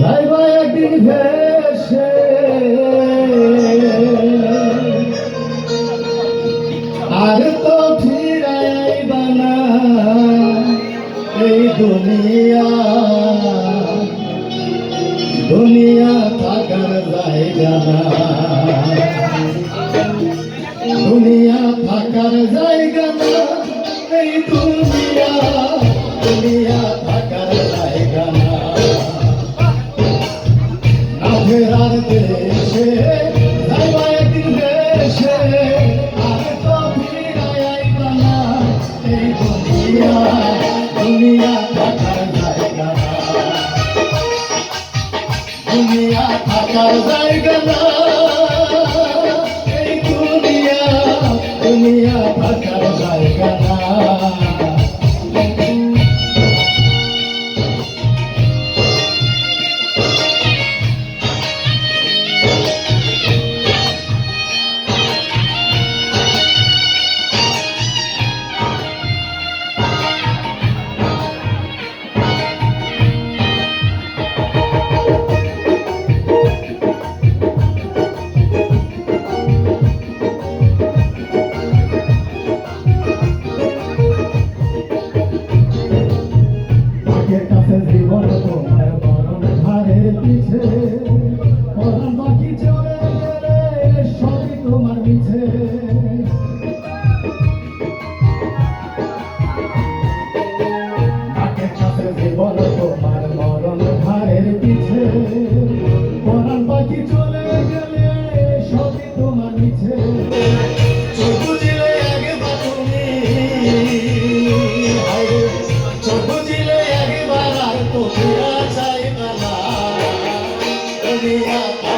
যাইবা আর তো ফিরাইবা না এই দুনিয়া। দুনিয়া থাকার জায়গা দুনিয়া থাকার Akal daigana পিছে Hallelujah.